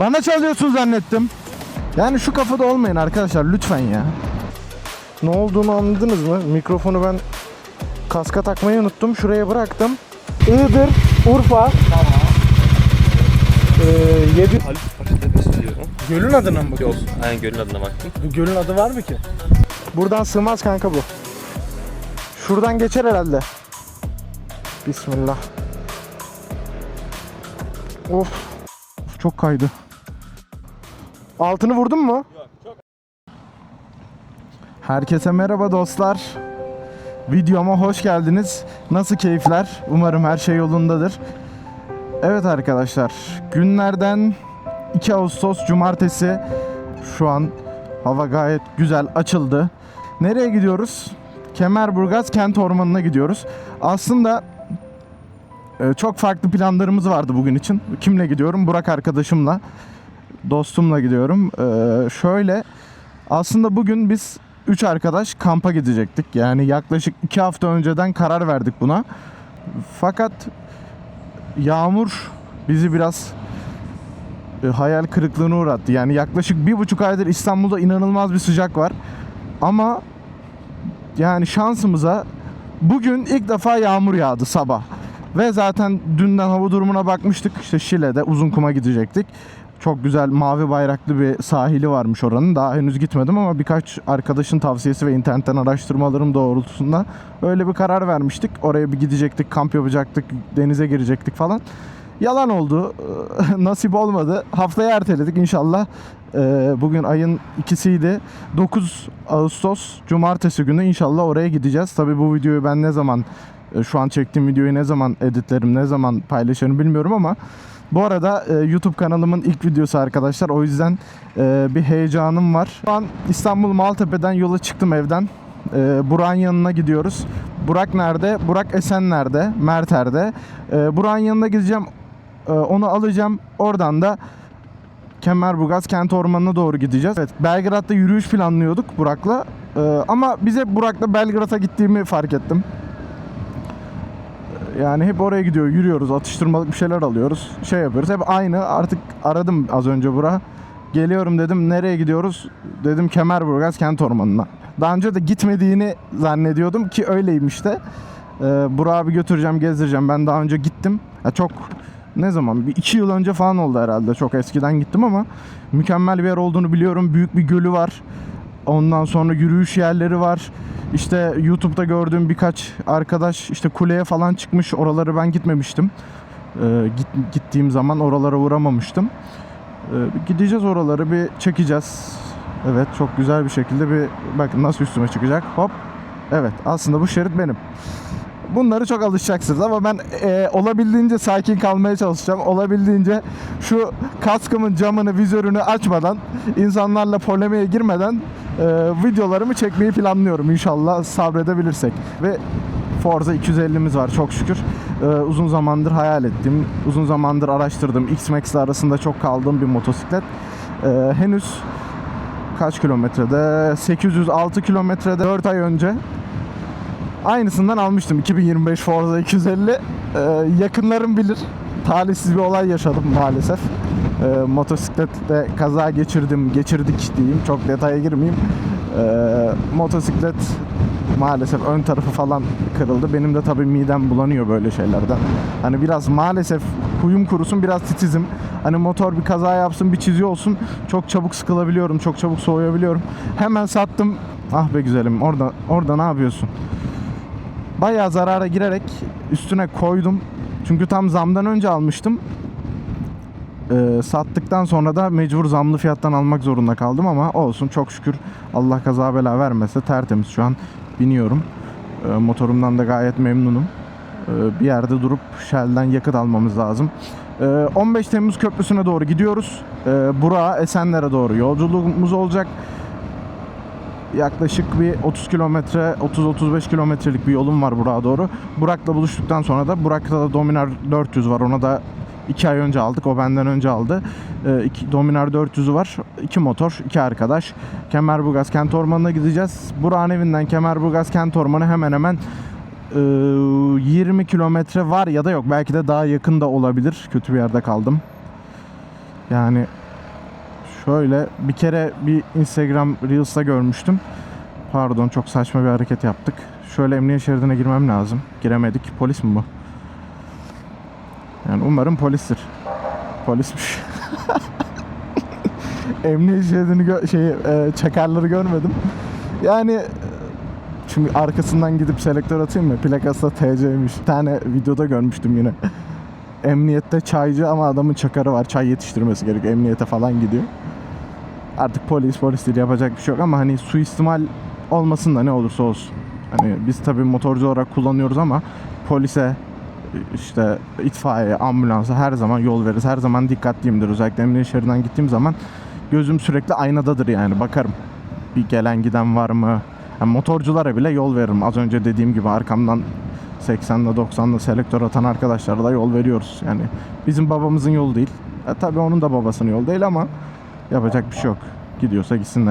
Bana çalıyorsun zannettim. Yani şu kafada olmayın arkadaşlar lütfen ya. Ne olduğunu anladınız mı? Mikrofonu ben kaska takmayı unuttum. Şuraya bıraktım. Iğdır, Urfa. Tamam. Ee, yedi... Halit. Gölün adına mı Yok, bakıyorsun? aynen gölün adına baktım. Gölün adı var mı ki? Buradan sığmaz kanka bu. Şuradan geçer herhalde. Bismillah. Of. Of, Çok kaydı. Altını vurdun mu? Herkese merhaba dostlar. Videoma hoş geldiniz. Nasıl keyifler? Umarım her şey yolundadır. Evet arkadaşlar, günlerden 2 Ağustos Cumartesi. Şu an hava gayet güzel açıldı. Nereye gidiyoruz? Kemerburgaz Kent Ormanı'na gidiyoruz. Aslında e, çok farklı planlarımız vardı bugün için. Kimle gidiyorum? Burak arkadaşımla, dostumla gidiyorum. E, şöyle, aslında bugün biz 3 arkadaş kampa gidecektik. Yani yaklaşık 2 hafta önceden karar verdik buna. Fakat yağmur bizi biraz e, hayal kırıklığına uğrattı. Yani yaklaşık bir buçuk aydır İstanbul'da inanılmaz bir sıcak var. Ama yani şansımıza bugün ilk defa yağmur yağdı sabah. Ve zaten dünden hava durumuna bakmıştık. İşte Şile'de uzun kuma gidecektik. Çok güzel mavi bayraklı bir sahili varmış oranın. Daha henüz gitmedim ama birkaç arkadaşın tavsiyesi ve internetten araştırmalarım doğrultusunda öyle bir karar vermiştik. Oraya bir gidecektik, kamp yapacaktık, denize girecektik falan. Yalan oldu. Nasip olmadı. Haftaya erteledik inşallah. Ee, Bugün ayın ikisiydi. 9 Ağustos Cumartesi günü inşallah oraya gideceğiz. Tabi bu videoyu ben ne zaman e, şu an çektiğim videoyu ne zaman editlerim, ne zaman paylaşırım bilmiyorum ama bu arada e, YouTube kanalımın ilk videosu arkadaşlar. O yüzden e, bir heyecanım var. Şu an İstanbul Maltepe'den yola çıktım evden. E, Burak'ın yanına gidiyoruz. Burak nerede? Burak Esenler'de, Merter'de. E, Burak'ın yanına gideceğim. E, onu alacağım. Oradan da Kemerburgaz kent ormanına doğru gideceğiz. Evet, Belgrad'da yürüyüş planlıyorduk Burak'la. E, ama bize Burak'la Belgrad'a gittiğimi fark ettim. Yani hep oraya gidiyor, yürüyoruz, atıştırmalık bir şeyler alıyoruz, şey yapıyoruz. Hep aynı. Artık aradım az önce Burak'ı. Geliyorum dedim, nereye gidiyoruz? Dedim Kemerburgaz Kent Ormanı'na. Daha önce de gitmediğini zannediyordum ki öyleymiş de. Ee, Burak'ı bir götüreceğim, gezdireceğim. Ben daha önce gittim. Ya çok ne zaman? Bir iki yıl önce falan oldu herhalde. Çok eskiden gittim ama mükemmel bir yer olduğunu biliyorum. Büyük bir gölü var. Ondan sonra yürüyüş yerleri var. İşte YouTube'da gördüğüm birkaç arkadaş işte kuleye falan çıkmış. Oraları ben gitmemiştim. Ee, git, gittiğim zaman oralara uğramamıştım. Ee, gideceğiz oraları bir çekeceğiz. Evet çok güzel bir şekilde bir bakın nasıl üstüme çıkacak. Hop. Evet aslında bu şerit benim. Bunları çok alışacaksınız ama ben e, olabildiğince sakin kalmaya çalışacağım. Olabildiğince şu kaskımın camını, vizörünü açmadan, insanlarla polemiğe girmeden e, videolarımı çekmeyi planlıyorum inşallah sabredebilirsek. Ve Forza 250'miz var çok şükür. E, uzun zamandır hayal ettiğim, uzun zamandır araştırdığım, X-Max'le arasında çok kaldığım bir motosiklet. E, henüz kaç kilometrede? 806 kilometrede 4 ay önce Aynısından almıştım 2025 Forza 250. Ee, yakınlarım bilir. Talihsiz bir olay yaşadım maalesef. Ee, motosiklette kaza geçirdim, geçirdik diyeyim. Çok detaya girmeyeyim. Ee, motosiklet maalesef ön tarafı falan kırıldı. Benim de tabii midem bulanıyor böyle şeylerden. Hani biraz maalesef huyum kurusun biraz titizim. Hani motor bir kaza yapsın bir çizi olsun çok çabuk sıkılabiliyorum çok çabuk soğuyabiliyorum. Hemen sattım. Ah be güzelim orada orada ne yapıyorsun? bayağı zarara girerek üstüne koydum. Çünkü tam zamdan önce almıştım. Ee, sattıktan sonra da mecbur zamlı fiyattan almak zorunda kaldım ama olsun çok şükür Allah kaza bela vermese tertemiz şu an biniyorum. Ee, motorumdan da gayet memnunum. Ee, bir yerde durup Shell'den yakıt almamız lazım. Ee, 15 Temmuz Köprüsü'ne doğru gidiyoruz. Ee, Burak'a, Esenler'e doğru yolculuğumuz olacak yaklaşık bir 30 kilometre 30-35 kilometrelik bir yolum var Burak'a doğru. Burak'la buluştuktan sonra da Burak'ta da Dominar 400 var. Ona da 2 ay önce aldık. O benden önce aldı. Ee, iki, Dominar 400'ü var. 2 motor, 2 arkadaş. Kemerburgaz Kent Ormanı'na gideceğiz. Burak'ın evinden Kemerburgaz Kent Ormanı hemen hemen e, 20 kilometre var ya da yok. Belki de daha yakın da olabilir. Kötü bir yerde kaldım. Yani Şöyle bir kere bir Instagram Reels'ta görmüştüm. Pardon çok saçma bir hareket yaptık. Şöyle emniyet şeridine girmem lazım. Giremedik. Polis mi bu? Yani umarım polistir. Polismiş. emniyet şeridini şey e, çakarları görmedim. Yani e, çünkü arkasından gidip selektör atayım mı? Plakası da TC'ymiş. Bir tane videoda görmüştüm yine. Emniyette çaycı ama adamın çakarı var. Çay yetiştirmesi gerekiyor. Emniyete falan gidiyor. Artık polis polis değil yapacak bir şey yok ama hani suistimal olmasın da ne olursa olsun. Hani biz tabii motorcu olarak kullanıyoruz ama polise işte itfaiye, ambulansa her zaman yol veririz. Her zaman dikkatliyimdir. Özellikle emniyet şeridinden gittiğim zaman gözüm sürekli aynadadır yani bakarım. Bir gelen giden var mı? Yani motorculara bile yol veririm. Az önce dediğim gibi arkamdan 80'de 90'da selektör atan arkadaşlara da yol veriyoruz. Yani bizim babamızın yolu değil. E, tabii onun da babasının yolu değil ama yapacak bir şey yok. Gidiyorsa gitsin.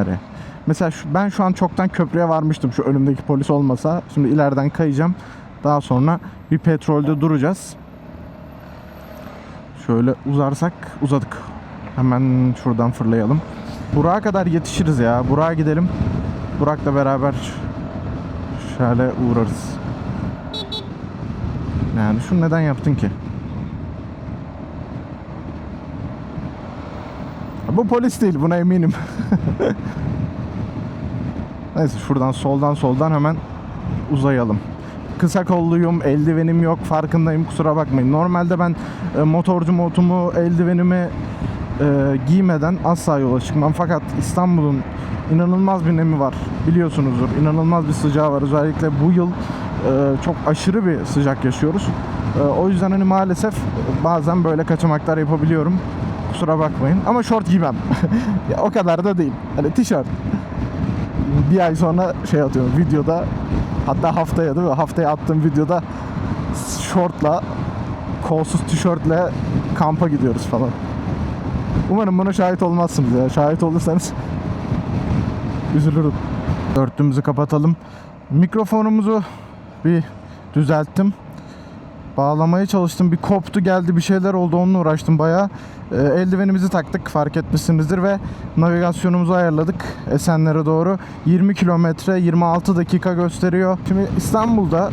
Mesela şu, ben şu an çoktan köprüye varmıştım şu önümdeki polis olmasa. Şimdi ileriden kayacağım. Daha sonra bir petrolde duracağız. Şöyle uzarsak uzadık. Hemen şuradan fırlayalım. Burak'a kadar yetişiriz ya. Burak'a gidelim. Burak'la beraber şöyle uğrarız. Yani şunu neden yaptın ki? Bu polis değil buna eminim. Neyse şuradan soldan soldan hemen uzayalım. Kısa kolluyum, eldivenim yok farkındayım kusura bakmayın. Normalde ben e, motorcu motumu, eldivenimi e, giymeden asla yola çıkmam. Fakat İstanbul'un inanılmaz bir nemi var biliyorsunuzdur. İnanılmaz bir sıcağı var. Özellikle bu yıl e, çok aşırı bir sıcak yaşıyoruz. E, o yüzden hani maalesef bazen böyle kaçamaklar yapabiliyorum. Kusura bakmayın. Ama şort giymem. ya, o kadar da değil. Hani tişört. Bir ay sonra şey atıyorum videoda hatta haftaya değil mi? Haftaya attığım videoda şortla kolsuz tişörtle kampa gidiyoruz falan. Umarım buna şahit olmazsınız ya. Şahit olursanız üzülürüm. Dörtlüğümüzü kapatalım. Mikrofonumuzu bir düzelttim. Bağlamaya çalıştım. Bir koptu geldi bir şeyler oldu onunla uğraştım bayağı. Ee, eldivenimizi taktık fark etmişsinizdir ve navigasyonumuzu ayarladık Esenler'e doğru. 20 kilometre 26 dakika gösteriyor. Şimdi İstanbul'da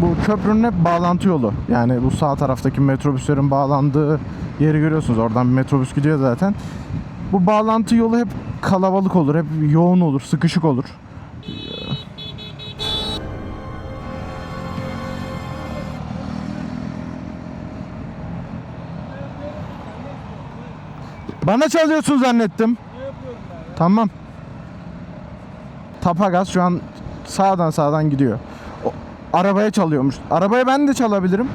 bu köprünün hep bağlantı yolu. Yani bu sağ taraftaki metrobüslerin bağlandığı yeri görüyorsunuz. Oradan bir metrobüs gidiyor zaten. Bu bağlantı yolu hep kalabalık olur, hep yoğun olur, sıkışık olur. Bana çalıyorsun zannettim. Tamam. Tapagaz şu an sağdan sağdan gidiyor. O, arabaya çalıyormuş. Arabaya ben de çalabilirim.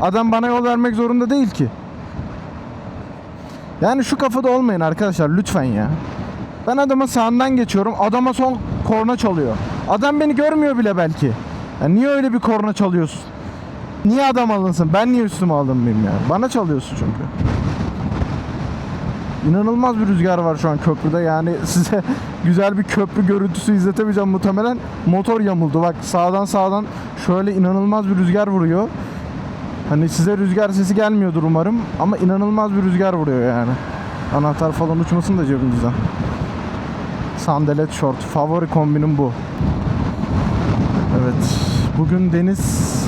Adam bana yol vermek zorunda değil ki. Yani şu kafada olmayın arkadaşlar lütfen ya. Ben adama sağından geçiyorum. Adama son korna çalıyor. Adam beni görmüyor bile belki. Ya niye öyle bir korna çalıyorsun? Niye adam alınsın? Ben niye üstüme alınmayayım ya? Bana çalıyorsun çünkü. İnanılmaz bir rüzgar var şu an köprüde. Yani size güzel bir köprü görüntüsü izletemeyeceğim muhtemelen. Motor yamuldu. Bak sağdan sağdan şöyle inanılmaz bir rüzgar vuruyor. Hani size rüzgar sesi gelmiyordur umarım ama inanılmaz bir rüzgar vuruyor yani. Anahtar falan uçmasın da cebinizden. Sandalet short. Favori kombinim bu. Evet. Bugün deniz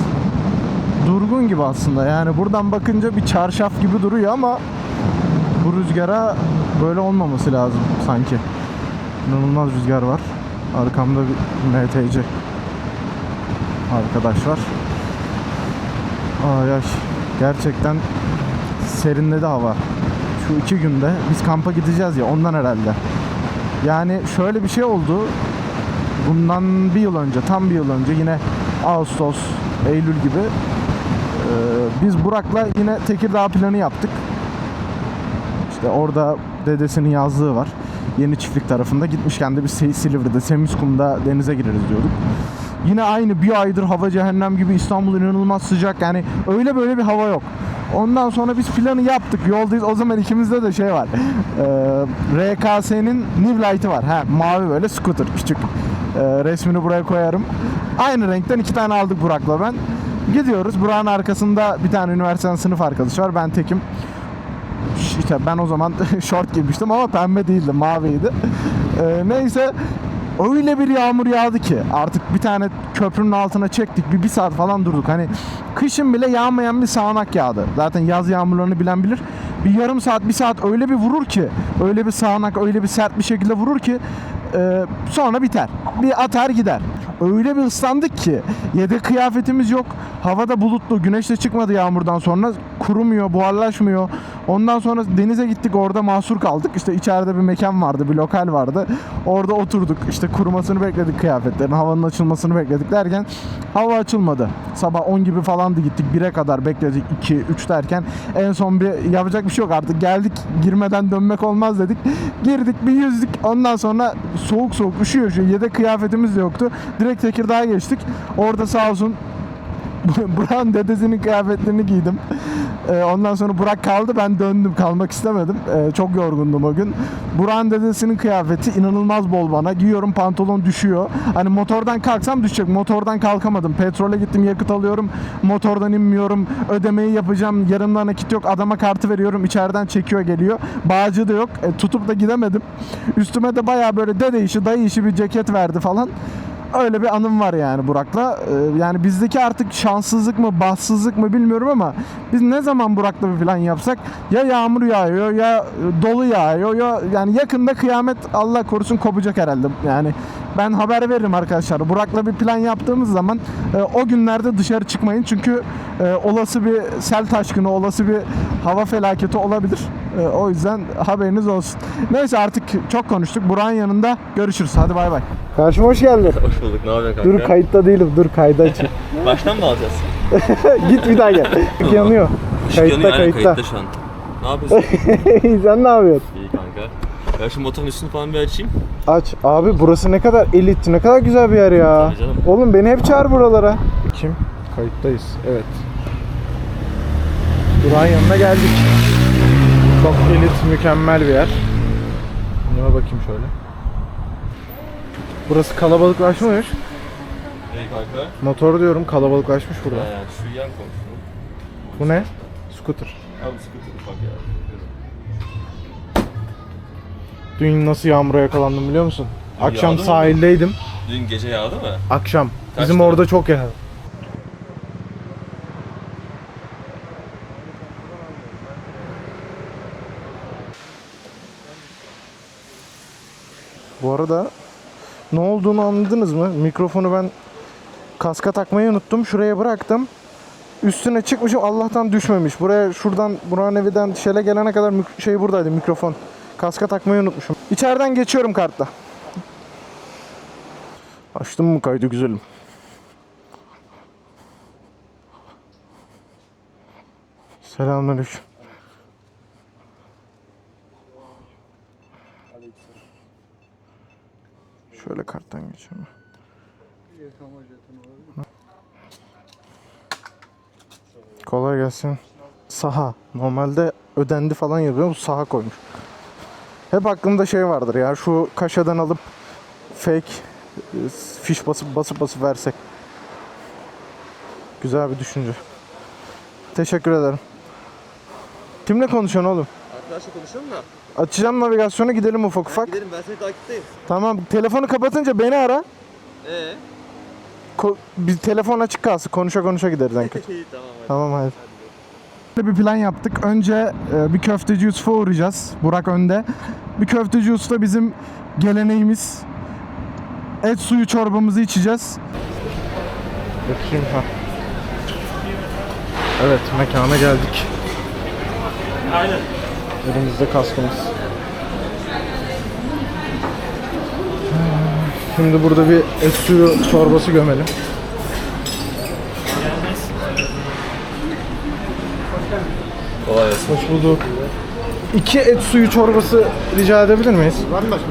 durgun gibi aslında. Yani buradan bakınca bir çarşaf gibi duruyor ama bu rüzgara böyle olmaması lazım sanki. İnanılmaz rüzgar var. Arkamda bir MTC arkadaş var. Ay ay. Gerçekten serinledi hava. Şu iki günde biz kampa gideceğiz ya ondan herhalde. Yani şöyle bir şey oldu. Bundan bir yıl önce, tam bir yıl önce yine Ağustos, Eylül gibi ee, biz Burak'la yine Tekirdağ planı yaptık. İşte orada dedesinin yazlığı var. Yeni çiftlik tarafında. Gitmişken de Se- Silivri'de, Semiskum'da denize gireriz diyorduk. Yine aynı bir aydır hava cehennem gibi İstanbul inanılmaz sıcak. Yani öyle böyle bir hava yok. Ondan sonra biz planı yaptık. Yoldayız. O zaman ikimizde de şey var. Ee, RKS'nin New Light'ı var. Ha, mavi böyle scooter küçük. Ee, resmini buraya koyarım. Aynı renkten iki tane aldık Burak'la ben. Gidiyoruz. Burak'ın arkasında bir tane üniversitenin sınıf arkadaşı var. Ben tekim. İşte ben o zaman şort giymiştim ama pembe değildi maviydi. Ee, neyse öyle bir yağmur yağdı ki artık bir tane köprünün altına çektik bir, bir saat falan durduk. Hani kışın bile yağmayan bir sağanak yağdı. Zaten yaz yağmurlarını bilen bilir. Bir yarım saat bir saat öyle bir vurur ki öyle bir sağanak öyle bir sert bir şekilde vurur ki e, sonra biter. Bir atar gider. Öyle bir ıslandık ki yedek kıyafetimiz yok. Havada bulutlu. Güneş de çıkmadı yağmurdan sonra. Kurumuyor, buharlaşmıyor. Ondan sonra denize gittik. Orada mahsur kaldık. İşte içeride bir mekan vardı, bir lokal vardı. Orada oturduk. İşte kurumasını bekledik kıyafetlerin. Havanın açılmasını bekledik derken hava açılmadı. Sabah 10 gibi falandı gittik. 1'e kadar bekledik. 2, 3 derken en son bir yapacak bir şey yok artık. Geldik girmeden dönmek olmaz dedik. Girdik bir yüzdük. Ondan sonra soğuk soğuk üşüyor şu yedek kıyafetimiz de yoktu. Direkt Tekirdağ'a geçtik. Orada sağ olsun Burak'ın dedesinin kıyafetlerini giydim. Ee, ondan sonra Burak kaldı ben döndüm kalmak istemedim. Ee, çok yorgundum o gün. Burak'ın dedesinin kıyafeti inanılmaz bol bana. Giyiyorum pantolon düşüyor. Hani motordan kalksam düşecek. Motordan kalkamadım. Petrole gittim yakıt alıyorum. Motordan inmiyorum. Ödemeyi yapacağım. Yarımda nakit yok. Adama kartı veriyorum. içeriden çekiyor geliyor. Bağcı da yok. E, tutup da gidemedim. Üstüme de baya böyle dede işi dayı işi bir ceket verdi falan. Öyle bir anım var yani Burak'la. Ee, yani bizdeki artık şanssızlık mı, bahtsızlık mı bilmiyorum ama biz ne zaman Burak'la bir plan yapsak ya yağmur yağıyor ya dolu yağıyor ya yani yakında kıyamet Allah korusun kopacak herhalde. Yani ben haber veririm arkadaşlar. Burak'la bir plan yaptığımız zaman e, o günlerde dışarı çıkmayın çünkü e, olası bir sel taşkını, olası bir hava felaketi olabilir. E, o yüzden haberiniz olsun. Neyse artık çok konuştuk. Burak'ın yanında görüşürüz. Hadi bay bay. Karşıma hoş geldin. Hoş bulduk. Ne yapıyorsun kanka? Dur kayıtta değilim. Dur kayda aç. Baştan mı alacağız? Git bir daha gel. Işık yanıyor. Işık Kayıtta yanıyor, aynen, kayıtta. kayıtta şu an. Ne yapıyorsun? Sen ne yapıyorsun? İyi. Ya şu motorun üstünü falan bir açayım. Aç. Abi burası ne kadar elit, ne kadar güzel bir yer ya. Tabii canım. Oğlum beni hep çağır buralara. Kim? Kayıttayız. Evet. Durağın yanına geldik. Çok elit, mükemmel bir yer. Buna bakayım şöyle. Burası kalabalıklaşmış. İyi kanka. Motor diyorum kalabalıklaşmış burada. Ha, şu yan komşunun. Bu ne? Scooter. Abi sıkıntı ufak ya. Dün nasıl yağmura yakalandım biliyor musun? Dün Akşam yağdı mı? sahildeydim. Dün gece yağdı mı? Akşam. Kaç Bizim orada çok yağdı. Bu arada ne olduğunu anladınız mı? Mikrofonu ben kaska takmayı unuttum. Şuraya bıraktım. Üstüne çıkmışım Allah'tan düşmemiş. Buraya şuradan Burak'ın evinden şele gelene kadar şey buradaydı mikrofon. Kaska takmayı unutmuşum. İçeriden geçiyorum kartla. Açtım mı kaydı güzelim? Selamünaleyküm. Şöyle karttan geçiyorum. Kolay gelsin. Saha. Normalde ödendi falan yazıyor. Bu saha koymuş. Hep aklımda şey vardır ya. Şu kaşadan alıp fake e, fiş basıp basıp basıp versek. Güzel bir düşünce. Teşekkür ederim. Kimle konuşuyorsun oğlum? Arkadaşla konuşalım da. Açacağım navigasyonu gidelim ufak ufak. Gidelim ben seni takipteyim. Tamam telefonu kapatınca beni ara. Eee? Ko- bir telefon açık kalsın. Konuşa konuşa gideriz en kötü. Tamam hadi. Tamam hadi. Bir plan yaptık. Önce e, bir köfteci Yusuf'a uğrayacağız. Burak önde. Bir köfteci Yusuf'ta bizim geleneğimiz. Et suyu çorbamızı içeceğiz. Bakayım ha. Evet mekana geldik. Aynen. Elimizde kaskımız. Şimdi burada bir et suyu çorbası gömelim. Kolay gelsin. Hoş bulduk. İki et suyu çorbası rica edebilir miyiz?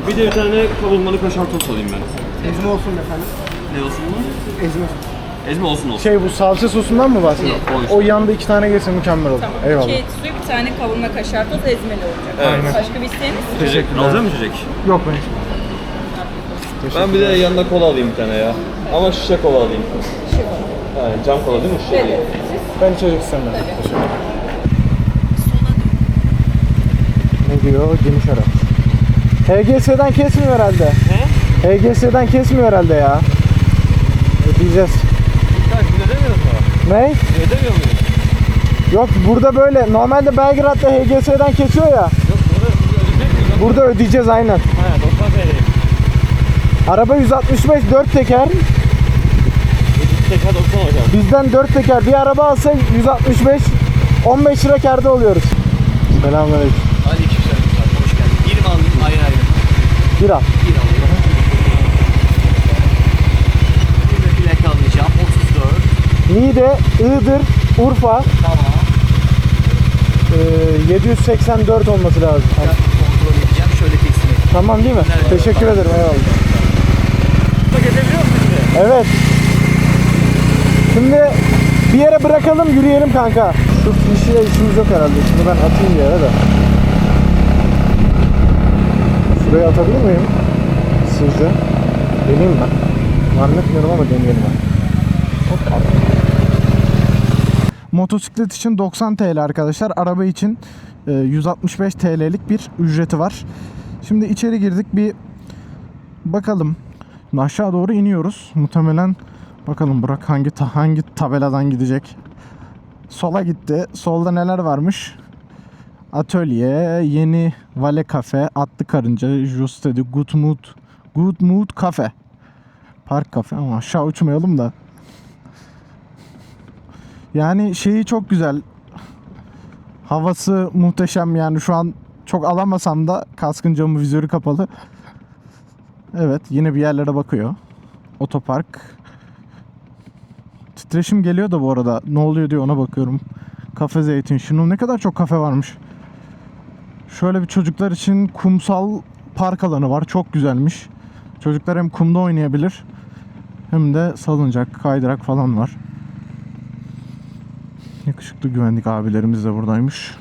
Bir de bir tane kavurmalı kaşar tost alayım ben. Ezme olsun efendim. Ne olsun mu? Ezme. Ezme olsun olsun. Şey bu salça sosundan mı bahsediyorsun? O işte. O yanda iki tane gelsin mükemmel olur. Tamam. Eyvallah. İki et suyu, bir tane kavurma kaşar toz ezmeli olacak. Evet. Başka bir isteğiniz? Teşekkürler. Alacak mı içecek? Yok ben. Ben bir de yanına kola alayım bir tane ya. Ama şişe kola alayım. Yani cam kola değil mi? Şişe değil. Evet. Ben içecek istemem. Teşekkür diyor geniş araç. HGS'den kesmiyor herhalde. Ne? HGS'den kesmiyor herhalde ya. Ödeyeceğiz. Kaç gün ödemiyoruz mu? Ne? Ödemiyor muyuz? Yok burada böyle normalde Belgrad'da HGS'den kesiyor ya. Yok burada ödeyecek miyiz? Burada ödeyeceğiz aynen. Ha 90 TL. Araba 165 4 teker. Tekrar 90 hocam. Bizden 4 teker bir araba alsa 165 15 lira kârda oluyoruz. Selamünaleyküm. 20 aldım ayrı ayrı. Bir al. 1 alayım. 20 plaka alacağım. 34. Niğde, Iğdır, Urfa Tamam. e, 784 olması lazım. Ben kontrol edeceğim. Şöyle teslim edeyim. Tamam değil mi? Evet. Teşekkür ederim eyvallah. Bak edebiliyor musun şimdi? Evet. Şimdi bir yere bırakalım yürüyelim kanka. Şu fişiyle işimiz yok herhalde. Şimdi ben atayım bir yere de. Şuraya atabilir miyim? Sizce? Deneyeyim ben. Zannetmiyorum ama deneyelim ben. Hop, at. Motosiklet için 90 TL arkadaşlar. Araba için e, 165 TL'lik bir ücreti var. Şimdi içeri girdik bir bakalım. Şimdi aşağı doğru iniyoruz. Muhtemelen bakalım Burak hangi ta- hangi tabeladan gidecek. Sola gitti. Solda neler varmış? Atölye, yeni Vale Cafe, Atlı Karınca, Justedi, Good Mood, Good Mood Cafe. Park Cafe ama aşağı uçmayalım da. Yani şeyi çok güzel. Havası muhteşem yani şu an çok alamasam da kaskın camı vizörü kapalı. Evet yine bir yerlere bakıyor. Otopark. Titreşim geliyor da bu arada. Ne oluyor diye ona bakıyorum. Kafe zeytin. Şunun ne kadar çok kafe varmış. Şöyle bir çocuklar için kumsal park alanı var. Çok güzelmiş. Çocuklar hem kumda oynayabilir hem de salıncak, kaydırak falan var. Yakışıklı güvenlik abilerimiz de buradaymış.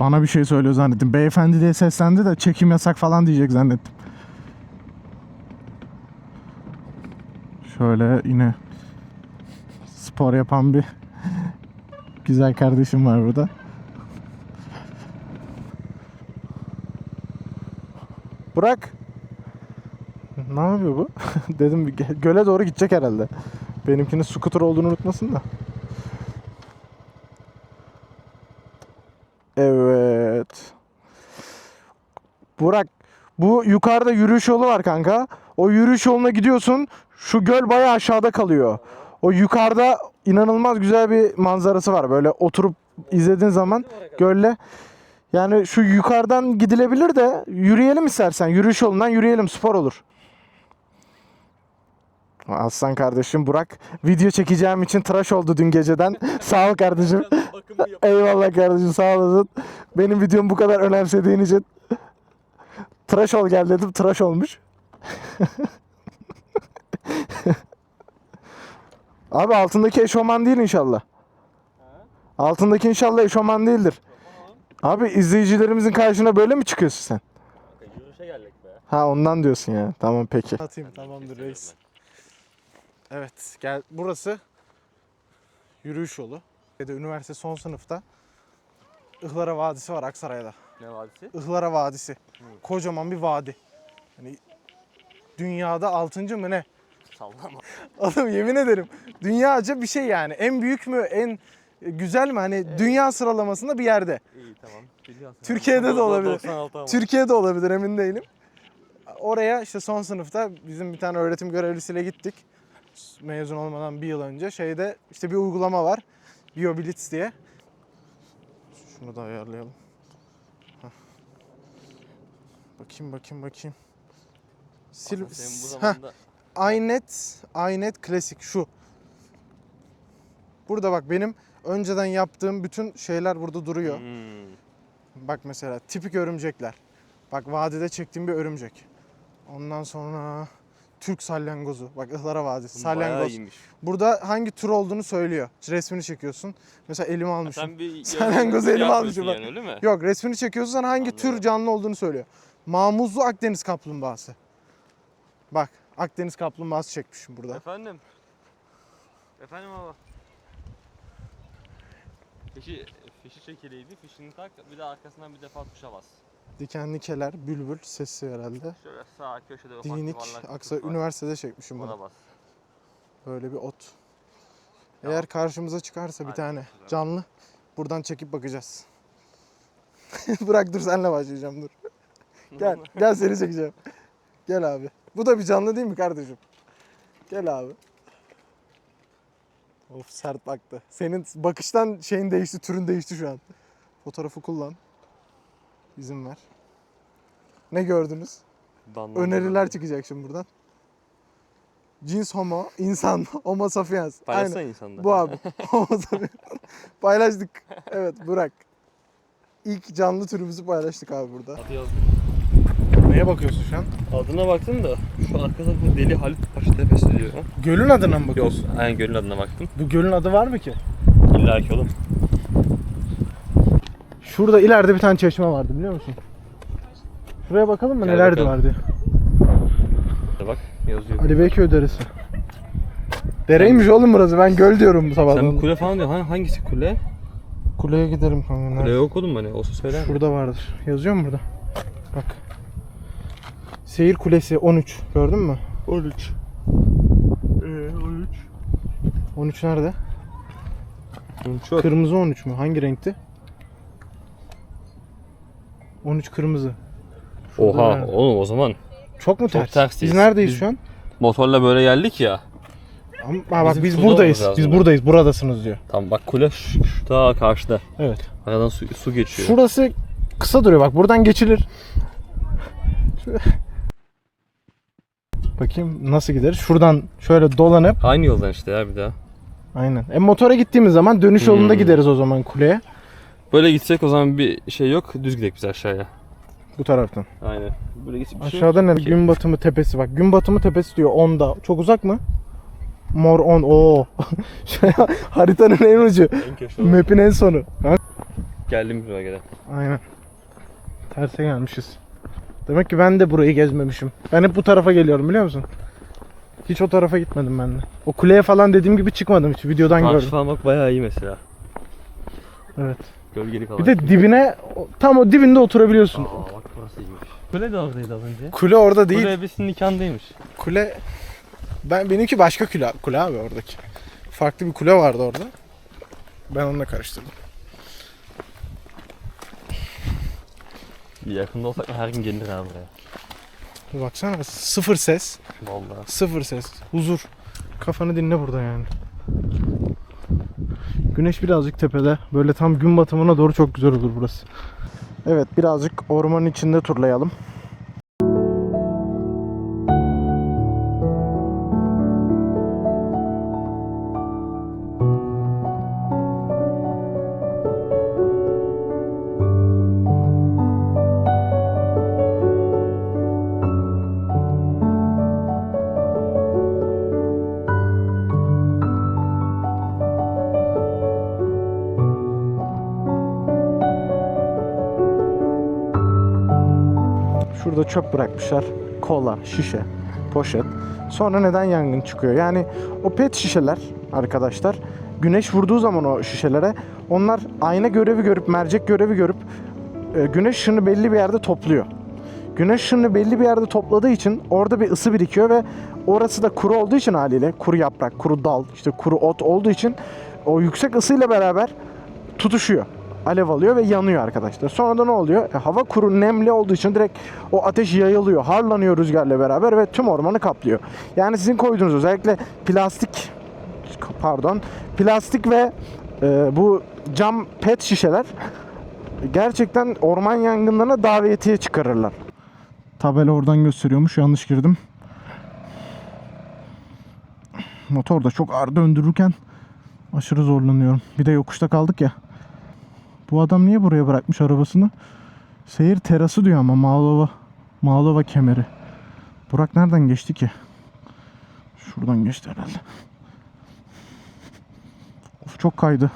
Bana bir şey söylüyor zannettim. Beyefendi diye seslendi de çekim yasak falan diyecek zannettim. Şöyle yine spor yapan bir güzel kardeşim var burada. Burak. Ne yapıyor bu? Dedim göle doğru gidecek herhalde. Benimkinin scooter olduğunu unutmasın da. Evet. Burak bu yukarıda yürüyüş yolu var kanka. O yürüyüş yoluna gidiyorsun. Şu göl bayağı aşağıda kalıyor. O yukarıda inanılmaz güzel bir manzarası var. Böyle oturup izlediğin zaman gölle. Yani şu yukarıdan gidilebilir de yürüyelim istersen. Yürüyüş yolundan yürüyelim spor olur. Aslan kardeşim Burak video çekeceğim için tıraş oldu dün geceden. Sağ ol kardeşim. Eyvallah kardeşim sağ olasın. Benim videomu bu kadar önemsediğin için. Tıraş ol gel dedim tıraş olmuş. Abi altındaki eşofman değil inşallah. Altındaki inşallah eşofman değildir. Abi izleyicilerimizin karşına böyle mi çıkıyorsun sen? Yürüyüşe geldik be. Ha ondan diyorsun ya. Tamam peki. Atayım tamamdır reis. Evet gel burası yürüyüş yolu. Ya da üniversite son sınıfta Ihlara Vadisi var Aksaray'da. Ne vadisi? Ihlara Vadisi. Kocaman bir vadi. Hani dünyada 6. mı ne? Sallama. Oğlum yemin ederim dünyaca bir şey yani. En büyük mü en güzel mi hani dünya sıralamasında bir yerde. İyi tamam. Biliyorsun. Türkiye'de de olabilir. 96 ama. Türkiye'de olabilir emin değilim. Oraya işte son sınıfta bizim bir tane öğretim görevlisiyle gittik. Mezun olmadan bir yıl önce. Şeyde işte bir uygulama var. BioBlitz diye. Şunu da ayarlayalım. Hah. Bakayım bakayım bakayım. Sil Senin bu Heh, zamanda iNet, iNet Classic şu. Burada bak benim önceden yaptığım bütün şeyler burada duruyor. Hmm. Bak mesela tipik örümcekler. Bak vadide çektiğim bir örümcek. Ondan sonra Türk salyangozu. Bak Ihlara Vadisi. Salyangoz. Burada hangi tür olduğunu söylüyor. Resmini çekiyorsun. Mesela elime Ha, almışım. Bir Salyangozu elime almışım yani, öyle mi? Yok resmini çekiyorsun sana hangi tür Anladım. canlı olduğunu söylüyor. Mamuzlu Akdeniz kaplumbağası. Bak Akdeniz kaplumbağası çekmişim burada. Efendim? Efendim baba. Fişi, fişi çekiliydi. Fişini tak. Bir de arkasından bir defa tuşa bas. Dikenli keler, bülbül sesi herhalde. Şöyle sağ köşede ufak Dinik, yuvarlak Aksa var. üniversitede çekmişim bunu. Ona bas. Böyle bir ot. Tamam. Eğer karşımıza çıkarsa bir Hadi, tane güzel. canlı buradan çekip bakacağız. Bırak dur senle başlayacağım dur. Gel gel seni çekeceğim. Gel abi. Bu da bir canlı değil mi kardeşim? Gel abi. Of sert baktı. Senin bakıştan şeyin değişti, türün değişti şu an. Fotoğrafı kullan. İzin ver. Ne gördünüz? Bandan Öneriler çıkacak şimdi buradan. Cins homo, insan, homo sapiens. Paylaşsana Aynen. insanlar. Bu abi. Homo sapiens. Paylaştık. Evet Burak. İlk canlı türümüzü paylaştık abi burada. Adı yazdım. Neye bakıyorsun şu an? Adına baktım da şu arka tarafı Deli Halit Paşa Tepesi diyor. Gölün adına mı Yok, bakıyorsun? aynen gölün adına baktım. Bu gölün adı var mı ki? İlla ki oğlum. Şurada ileride bir tane çeşme vardı biliyor musun? Şuraya bakalım mı Gel neler bakalım. var diye. Bak yazıyor. Ali Beyköy Deresi. Dereymiş oğlum burası. Ben göl diyorum bu sabahdan. Sen bu kule falan diyor. Ha, hangisi kule? Kuleye gidelim kanka. Kule yok oğlum hani. Olsa söyler? Şurada vardır. Yazıyor mu burada? Bak. Seyir Kulesi 13. Gördün mü? 13. Ee, 13. 13 nerede? Çok. Kırmızı 13 mü? Hangi renkti? 13 kırmızı. Şurada Oha nerede? oğlum o zaman Çok mu Çok ters? tersiyiz. Biz neredeyiz Biz- şu an? motorla böyle geldik ya. Ama, ha bak Bizim biz şurada buradayız. olmamız Biz lazım. buradayız. Buradasınız diyor. Tamam bak kule şu, şu daha karşıda. Evet. Aradan su, su geçiyor. Şurası kısa duruyor bak. Buradan geçilir. Bakayım nasıl gideriz? Şuradan şöyle dolanıp Aynı yoldan işte ya bir daha. aynen. E motora gittiğimiz zaman dönüş Hmm. yolunda gideriz o zaman kuleye. Böyle gitsek o zaman bir şey yok. Düz gidelim biz aşağıya. Bu taraftan. Aynen. Böyle gitsek bir şey Aşağıda ne? Gün batımı tepesi bak. Gün batımı tepesi diyor 10'da. Çok uzak mı? Mor 10. Oo. Şey, Haritanın en ucu. En köşe olan. Map'in en sonu. Ha? Geldim bir bölgede. Aynen. Terse gelmişiz. Demek ki ben de burayı gezmemişim. Ben hep bu tarafa geliyorum biliyor musun? Hiç o tarafa gitmedim ben de. O kuleye falan dediğim gibi çıkmadım hiç. Videodan Karşı gördüm. falan bak bayağı iyi mesela. Evet. Gölgeli falan. Bir de dibine tam o dibinde oturabiliyorsun. Aa bak burası iyiymiş. Kule de oradaydı az önce. Kule orada değil. Kule ebesinin nikahındaymış. Kule ben benimki başka kule, kule abi oradaki. Farklı bir kule vardı orada. Ben onunla karıştırdım. Yakında olsak her gün gelir abi buraya. Baksana sıfır ses, Vallahi. sıfır ses, huzur. Kafanı dinle burada yani. Güneş birazcık tepede. Böyle tam gün batımına doğru çok güzel olur burası. Evet birazcık ormanın içinde turlayalım. Çöp bırakmışlar. Kola, şişe, poşet. Sonra neden yangın çıkıyor? Yani o pet şişeler arkadaşlar güneş vurduğu zaman o şişelere onlar ayna görevi görüp mercek görevi görüp e, güneş ışını belli bir yerde topluyor. Güneş ışını belli bir yerde topladığı için orada bir ısı birikiyor ve orası da kuru olduğu için haliyle kuru yaprak, kuru dal, işte kuru ot olduğu için o yüksek ısıyla beraber tutuşuyor. Alev alıyor ve yanıyor arkadaşlar. Sonra da ne oluyor? E, hava kuru, nemli olduğu için direkt o ateş yayılıyor, harlanıyor rüzgarla beraber ve tüm ormanı kaplıyor. Yani sizin koyduğunuz özellikle plastik pardon, plastik ve e, bu cam pet şişeler gerçekten orman yangınlarına davetiye çıkarırlar. Tabela oradan gösteriyormuş. Yanlış girdim. Motor da çok ağır döndürürken aşırı zorlanıyorum. Bir de yokuşta kaldık ya. Bu adam niye buraya bırakmış arabasını? Seyir terası diyor ama Mağlova. Mağlova kemeri. Burak nereden geçti ki? Şuradan geçti herhalde. Of çok kaydı.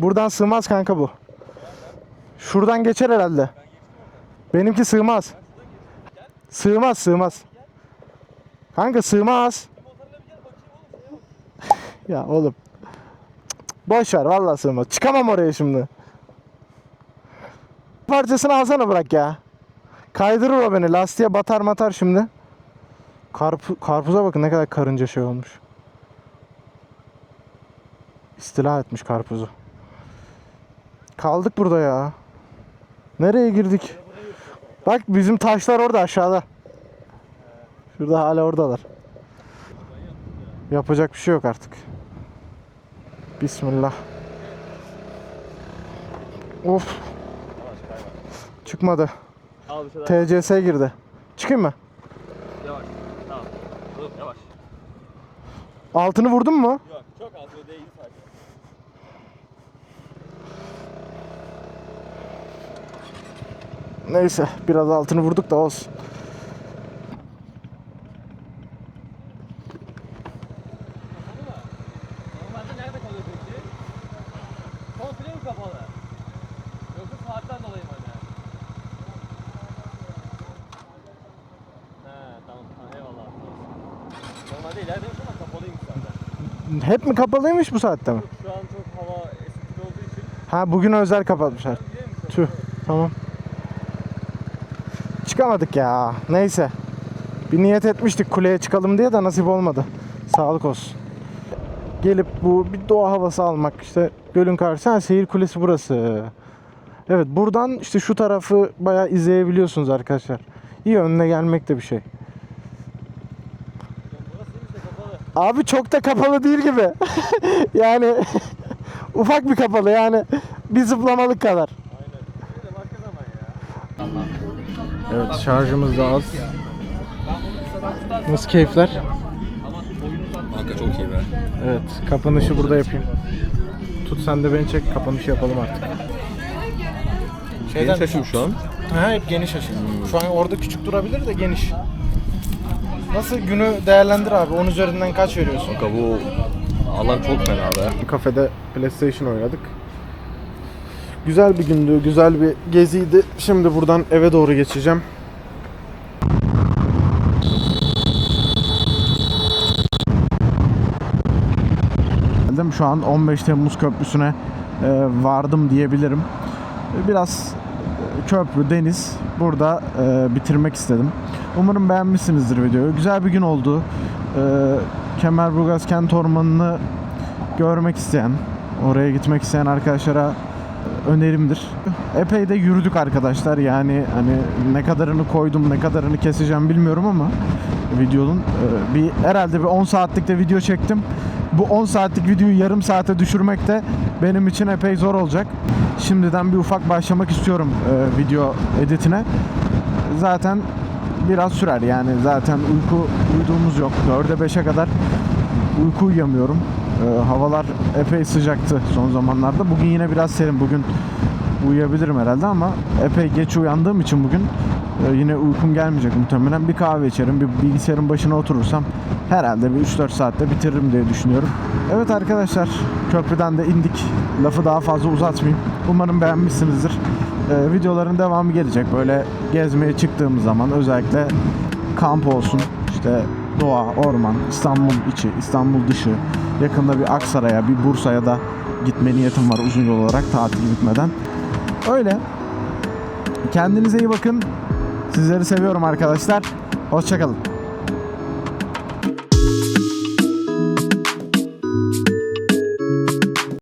Buradan sığmaz kanka bu. Şuradan geçer herhalde. Benimki sığmaz. Sığmaz sığmaz. Kanka sığmaz. ya oğlum. Boş ver vallahi sığmaz. Çıkamam oraya şimdi. Parçasını alsana bırak ya. Kaydırır o beni. Lastiğe batar matar şimdi. Karpu, karpuza bakın ne kadar karınca şey olmuş. İstila etmiş karpuzu. Kaldık burada ya. Nereye girdik? Bak bizim taşlar orada aşağıda. Şurada hala oradalar. Yapacak bir şey yok artık. Bismillah. Of. Çıkmadı. TCS girdi. Çıkayım mı? Yavaş. Tamam. Dur yavaş. Altını vurdun mu? Yok çok az değil sadece. Neyse biraz altını vurduk da olsun. Normalde nerede kalıyor peki? Komple mi kapalı? Yoksa saatten dolayı mı öyle? He tamam tamam eyvallah. Normalde ilerideymiş ama kapalıymış zaten. Hep mi kapalıymış bu saatte mi? Şu an çok hava esintili olduğu için Ha bugün özel kapatmışlar. Tüh tamam. Çıkamadık ya. Neyse. Bir niyet etmiştik kuleye çıkalım diye de nasip olmadı. Sağlık olsun. Gelip bu bir doğa havası almak işte gölün karşısı. Ha, seyir kulesi burası. Evet buradan işte şu tarafı bayağı izleyebiliyorsunuz arkadaşlar. İyi önüne gelmek de bir şey. Burası iyiymiş de kapalı. Abi çok da kapalı değil gibi. yani ufak bir kapalı yani bir zıplamalık kadar. Evet şarjımız da az. Nasıl keyifler? Kanka çok iyi be. Evet kapanışı burada yapayım. Tut sen de beni çek kapanışı yapalım artık. Şeyden açım şu an. Ha hep geniş açı. Şu an orada küçük durabilir de geniş. Nasıl günü değerlendir abi? 10 üzerinden kaç veriyorsun? Kanka bu alan çok fena be. Kafede PlayStation oynadık. Güzel bir gündü, güzel bir geziydi. Şimdi buradan eve doğru geçeceğim. Geldim şu an 15 Temmuz Köprüsü'ne e, vardım diyebilirim. Biraz köprü, deniz burada e, bitirmek istedim. Umarım beğenmişsinizdir videoyu. Güzel bir gün oldu. E, Kemerburgaz Kent Ormanı'nı görmek isteyen, oraya gitmek isteyen arkadaşlara önerimdir. Epey de yürüdük arkadaşlar. Yani hani ne kadarını koydum, ne kadarını keseceğim bilmiyorum ama videonun e, bir herhalde bir 10 saatlik de video çektim. Bu 10 saatlik videoyu yarım saate düşürmek de benim için epey zor olacak. Şimdiden bir ufak başlamak istiyorum e, video editine. Zaten biraz sürer yani zaten uyku uyuduğumuz yok. 4'e 5'e kadar uyku uyuyamıyorum. Ee, havalar epey sıcaktı son zamanlarda. Bugün yine biraz serin. Bugün uyuyabilirim herhalde ama epey geç uyandığım için bugün e, yine uykum gelmeyecek muhtemelen. Bir kahve içerim, bir bilgisayarın başına oturursam herhalde bir 3-4 saatte bitiririm diye düşünüyorum. Evet arkadaşlar köprüden de indik. Lafı daha fazla uzatmayayım. Umarım beğenmişsinizdir. Ee, videoların devamı gelecek. Böyle gezmeye çıktığımız zaman özellikle kamp olsun, işte doğa, orman, İstanbul içi, İstanbul dışı, yakında bir Aksaray'a, bir Bursa'ya da gitme niyetim var uzun yol olarak tatil bitmeden. Öyle. Kendinize iyi bakın. Sizleri seviyorum arkadaşlar. Hoşçakalın.